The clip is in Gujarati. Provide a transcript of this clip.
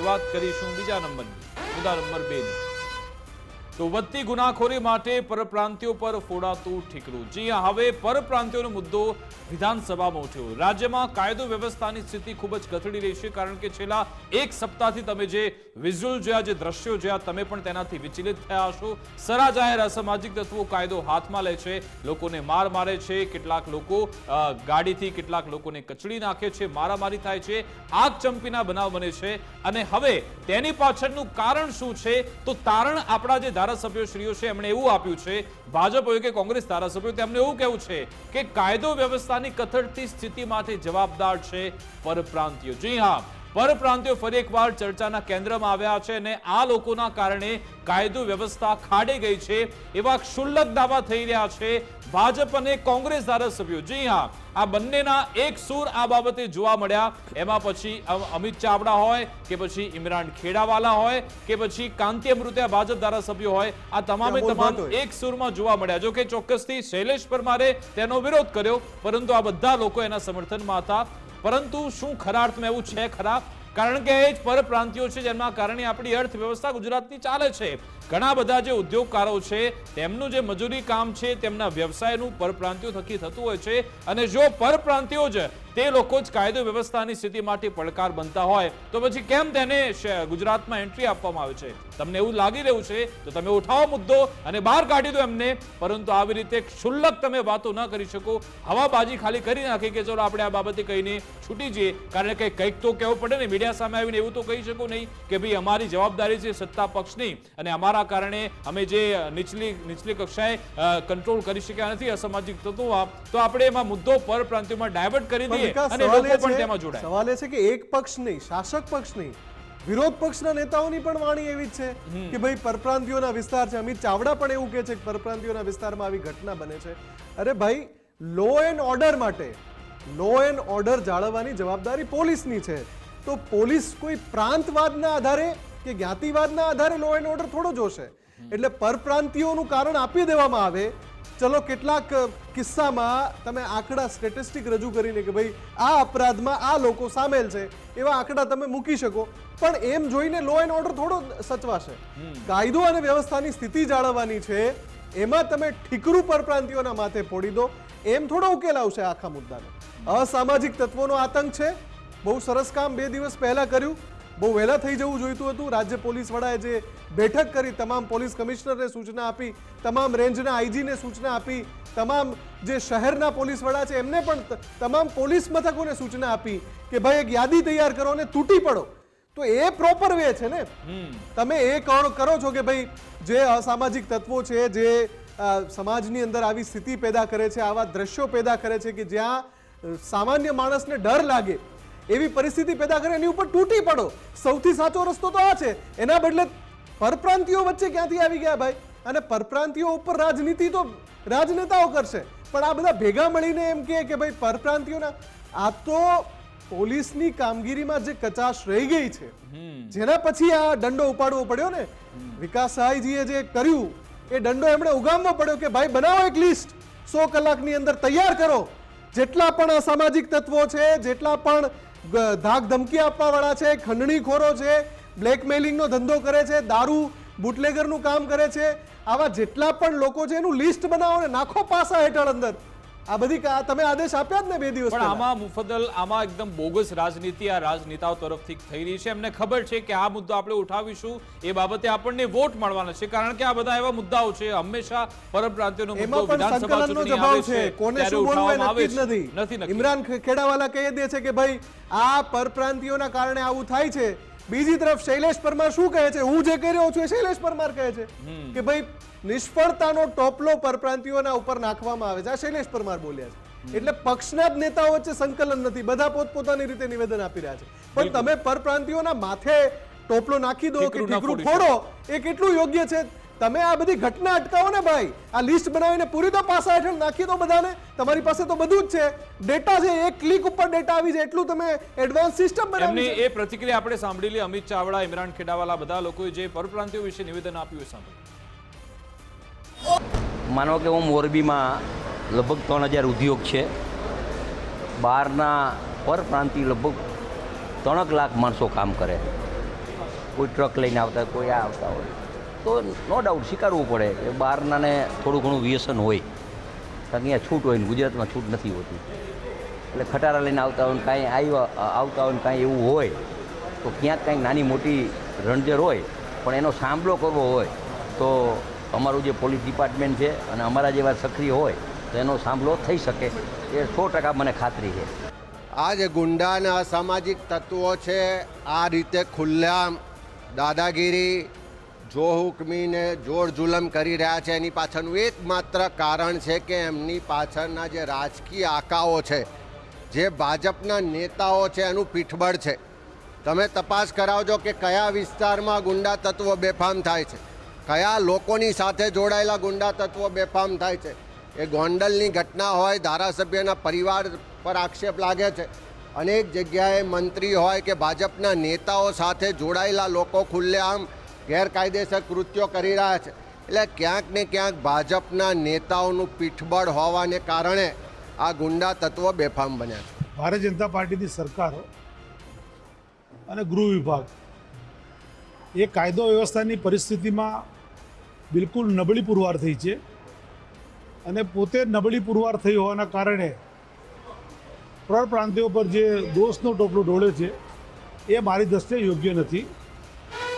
શરૂઆત કરીશું બીજા નંબરની. મુદ્દા નંબર બે તો વધતી ગુનાખોરી માટે પરપ્રાંતિયો પર ફોડાતું ઠીકરું. જી હવે પરપ્રાંતિયોનો મુદ્દો વિધાનસભામાં ઉઠ્યો. રાજ્યમાં કાયદો વ્યવસ્થાની સ્થિતિ ખૂબ જ ગથડી રહી છે, કારણ કે છેલ્લા એક સપ્તાહથી તમે જે વિઝ્યુઅલ જોયા, જે દ્રશ્યો જોયા, તમે પણ તેનાથી વિચલિત થયા હશો. સરા જાહેર અસામાજિક તત્વો કાયદો હાથમાં લે છે, લોકોને માર મારે છે, કેટલાક લોકો ગાડીથી કેટલાક લોકોને કચડી નાખે છે, મારામારી થાય છે, આગ ચંપીના બનાવ બને છે. અને હવે તેની પાછળનું કારણ શું છે? તો તારણ આપણા જે ધારાસભ્યોશ્રીઓ છે, એમણે એવું આપ્યું છે ભાજપ હોય કે કોંગ્રેસ ધારાસભ્યો, તેમણે એવું કહેવું છે કે કાયદો વ્યવસ્થાની કથળતી સ્થિતિમાંથી જવાબદાર છે પરપ્રાંતિયો જી હા પરપ્રાંતિયો ફરી એકવાર ચર્ચાના કેન્દ્રમાં આવ્યા છે અને આ લોકોના કારણે કાયદો વ્યવસ્થા ખાડે ગઈ છે. એવા ક્ષુલ્લક દાવા થઈ રહ્યા છે ભાજપ અને કોંગ્રેસ ધારાસભ્યો. જી હા આ બંનેના એક સૂર આ બાબતે જોવા મળ્યા. એમાં પછી અમિત ચાવડા હોય કે પછી ઇમરાન ખેડાવાલા હોય કે પછી કાંતિ અમૃત્યા ભાજપ ધારાસભ્યો હોય આ તમામે તમામ એક સુરમાં જોવા મળ્યા. જો કે ચોક્કસથી શૈલેષ પરમારે તેનો વિરોધ કર્યો પરંતુ આ બધા લોકો એના સમર્થનમાં હતા. પરંતુ શું ખરા અર્થમાં એવું છે ખરા કારણ કે એ જ પરપ્રાંતિયો છે જેના કારણે આપણી અર્થવ્યવસ્થા ગુજરાતની ચાલે છે. ઘણા બધા જે ઉદ્યોગકારો છે, તેમનું જે મજૂરી કામ છે, તેમના વ્યવસાયનું પરપ્રાંતિયો થકી થતું હોય છે. અને જો પરપ્રાંતિયો જ તે લોકો જ કાયદો વ્યવસ્થાની સ્થિતિ માટે પડકાર બનતા હોય. તો પછી કેમ તેને ગુજરાતમાં એન્ટ્રી આપવામાં આવે છે? તમને એવું લાગી રહ્યું છે? તો તમે ઉઠાવો મુદ્દો અને બહાર કાઢી દો એમને. પરંતુ આવી રીતે ક્ષુલ્લક તમે વાતો ન કરી શકો. હવાબાજી ખાલી કરી નાખી કે ચલો આપણે આ બાબતે કહીને છૂટી જઈએ. કારણ કે કંઈક તો કહેવું પડે ને, મીડિયા સામે આવીને એવું તો કહી શકો નહીં કે ભાઈ અમારી જવાબદારી છે સત્તા પક્ષની અને અમારા કારણે અમે જે નીચલી નીચલી કક્ષાએ કંટ્રોલ કરી શક્યા નથી અસામાજિક તત્વો, તો આપણે એમાં મુદ્દો પર પ્રાંતિયોમાં ડાયવર્ટ કરી પણ અને સવાલ લોકો એ પણ છે- તેમાં જોડાય. સવાલ એ છે કે એક પક્ષ નહીં શાસક પક્ષ નહીં વિરોધ પક્ષના નેતાઓની પણ વાણી એવી જ છે કે ભાઈ પરપ્રાંતિઓના વિસ્તાર છે. અમિત ચાવડા પણ એવું કહે છે કે પરપ્રાંતિઓના વિસ્તારમાં આવી ઘટના બને છે. અરે ભાઈ લો એન્ડ ઓર્ડર માટે લો એન્ડ ઓર્ડર જાળવવાની જવાબદારી પોલીસની છે. તો પોલીસ કોઈ પ્રાંતવાદના આધારે કે જ્ઞાતિવાદના આધારે લો એન્ડ ઓર્ડર થોડો જોશે? એટલે પરપ્રાંતિઓનું કારણ આપી દેવામાં આવે ચલો કેટલાક કિસ્સામાં તમે આંકડા સ્ટેટિસ્ટિક રજૂ કરીને કે ભાઈ આ અપરાધમાં આ લોકો સામેલ છે એવા આંકડા તમે મૂકી શકો. પણ એમ જોઈને લો એન્ડ ઓર્ડર થોડો સચવાશે. કાયદો અને વ્યવસ્થાની સ્થિતિ જાળવવાની છે એમાં તમે ઠીકરું પરપ્રાંતિઓના માથે ફોડી દો એમ થોડો ઉકેલ આવશે આખા મુદ્દાનો. અસામાજિક તત્વોનો આતંક છે બહુ સરસ કામ બે દિવસ પહેલા કર્યું બહુ વહેલા થઈ જવું જોઈતું હતું. રાજ્ય પોલીસ વડાએ જે બેઠક કરી તમામ પોલીસ કમિશનરને સૂચના આપી તમામ રેન્જના આઈજીને સૂચના આપી તમામ જે શહેરના પોલીસ વડા છે એમને પણ તમામ પોલીસ મથકોને સૂચના આપી કે ભાઈ એક યાદી તૈયાર કરો અને તૂટી પડો. તો એ પ્રોપર વે છે ને? તમે એ કરો કરો છો કે ભાઈ જે અસામાજિક તત્વો છે જે સમાજની અંદર આવી સ્થિતિ પેદા કરે છે આવા દ્રશ્યો પેદા કરે છે કે જ્યાં સામાન્ય માણસને ડર લાગે એવી પરિસ્થિતિ પેદા કરે એની ઉપર તૂટી પડો. સૌથી સાચો રસ્તો તો આ છે. એના બદલે પરપ્રાંતિઓ વચ્ચે ક્યાંથી આવી ગયા ભાઈ? અને પરપ્રાંતિઓ ઉપર રાજનીતિ તો રાજનેતાઓ કરશે. પણ આ બધા ભેગા મળીને એમ કહે કે ભાઈ પરપ્રાંતિઓના આ તો પોલીસની કામગીરીમાં જે કચાશ રહી ગઈ છે. જેના પછી આ દંડો ઉપાડવો પડ્યો ને? વિકાસ સહાયજીએ જે કર્યું એ દંડો એમણે ઉગામવો પડ્યો કે ભાઈ બનાવો એક લિસ્ટ સો કલાકની અંદર તૈયાર કરો. જેટલા પણ અસામાજિક તત્વો છે જેટલા પણ ધાક ધમકી આપવા વાળા છે, ખંડણીખોરો છે, બ્લેકમેલિંગનો ધંધો કરે છે, દારૂ બુટલેગરનું કામ કરે છે. આવા જેટલા પણ લોકો છે, એનું લિસ્ટ બનાવો ને નાખો પાસા હેઠળ અંદર. આ બધી તમે આદેશ આપ્યા જ ને બે દિવસ પણ આમાં મુફદ્દલ આમાં એકદમ બોગસ રાજનીતિ આ રાજનેતાઓ તરફથી થઈ રહી છે. એમને ખબર છે કે આ મુદ્દો આપણે ઉઠાવીશું. એ બાબતે આપણને વોટ મળવાનો છે. કારણ કે આ બધા એવા મુદ્દાઓ છે. હંમેશા પરપ્રાંતિયોનો મુદ્દો વિધાનસભા ચૂંટણી આવે છે. કોને શું બોલવું. નથી. નથી ઇમરાન ખેડાવાલા કહી દે છે કે ભાઈ આ પરપ્રાંતિયોના કારણે આવું થાય છે. બીજી તરફ શૈલેષ પરમાર શું કહે છે? હું જે કહી રહ્યો છું એ શૈલેષ પરમાર કહે છે કે ભાઈ નિષ્ફળતાનો ટોપલો પરપ્રાંતિઓના ઉપર નાખવામાં આવે છે. આ શૈલેષ પરમાર બોલ્યા છે. એટલે પક્ષના જ નેતાઓ વચ્ચે સંકલન નથી. બધા પોતપોતાની રીતે નિવેદન આપી રહ્યા છે. પણ તમે પરપ્રાંતિઓના માથે ટોપલો નાખી દો કે ઠીકરું ફોડો એ કેટલું યોગ્ય છે? તમે આ બધી ઘટના અટકાવો ને ભાઈ. આ લિસ્ટ બનાવીને પૂરી તો પાસા હેઠળ નાખી દો બધાને. તમારી પાસે તો બધું જ છે. ડેટા છે એક ક્લિક ઉપર ડેટા આવી જાય એટલું તમે એડવાન્સ સિસ્ટમ બનાવી એ પ્રતિક્રિયા આપણે સાંભળી લી. અમિત ચાવડા ઇમરાન ખેડાવાલા બધા લોકોએ જે પરપ્રાંતિઓ વિશે નિવેદન આપ્યું એ સાંભળ્યું માનો કે હું મોરબીમાં લગભગ ત્રણ હજાર ઉદ્યોગ છે. બહારના પરપ્રાંતિ લગભગ ત્રણક લાખ માણસો કામ કરે. કોઈ ટ્રક લઈને આવતા હોય કોઈ આ આવતા હોય. તો નો ડાઉટ સ્વીકારવું પડે કે બહારનાને થોડું ઘણું વ્યસન હોય. કારણ કે અહીંયા છૂટ હોય ને ગુજરાતમાં છૂટ નથી હોતી. એટલે ખટારા લઈને આવતા હોય કાંઈ આવ્યા આવતા હોય કાંઈ એવું હોય, તો ક્યાંક કાંઈક નાની મોટી રણજર હોય, પણ એનો સાંભળો કરવો હોય, તો અમારું જે પોલીસ ડિપાર્ટમેન્ટ છે અને અમારા જેવા સક્રિય હોય, તો એનો સાંભળો થઈ શકે. એ સો ટકા મને ખાતરી છે. આ જે ગુંડા અને અસામાજિક તત્વો છે, આ રીતે ખુલ્લામ દાદાગીરી જો હુકમીને જોર જુલમ કરી રહ્યા છે, એની પાછળનું એકમાત્ર કારણ છે કે એમની પાછળના જે રાજકીય આકાઓ છે, જે ભાજપના નેતાઓ છે, એનું પીઠબળ છે. તમે તપાસ કરાવજો કે કયા વિસ્તારમાં ગુંડા તત્વો બેફામ થાય છે. કયા લોકોની સાથે જોડાયેલા ગુંડા તત્વો બેફામ થાય છે. એ ગોંડલની ઘટના હોય, ધારાસભ્યના પરિવાર પર આક્ષેપ લાગે છે. અનેક જગ્યાએ મંત્રી હોય કે ભાજપના નેતાઓ સાથે જોડાયેલા લોકો ખુલ્લેઆમ ગેરકાયદેસર કૃત્યો કરી રહ્યા છે. એટલે ક્યાંક ને ક્યાંક ભાજપના નેતાઓનું પીઠબળ હોવાને કારણે આ ગુંડા તત્વ બેફામ બન્યા છે. ભારતીય જનતા પાર્ટીની સરકારો અને ગૃહ વિભાગ એ કાયદો વ્યવસ્થાની પરિસ્થિતિમાં બિલકુલ નબળી પુરવાર થઈ છે અને પોતે નબળી પુરવાર થઈ હોવાના કારણે પ્રાંતિઓ પર જે દોષનો ટોપલો ઢોળે છે એ મારી દ્રષ્ટિએ યોગ્ય નથી.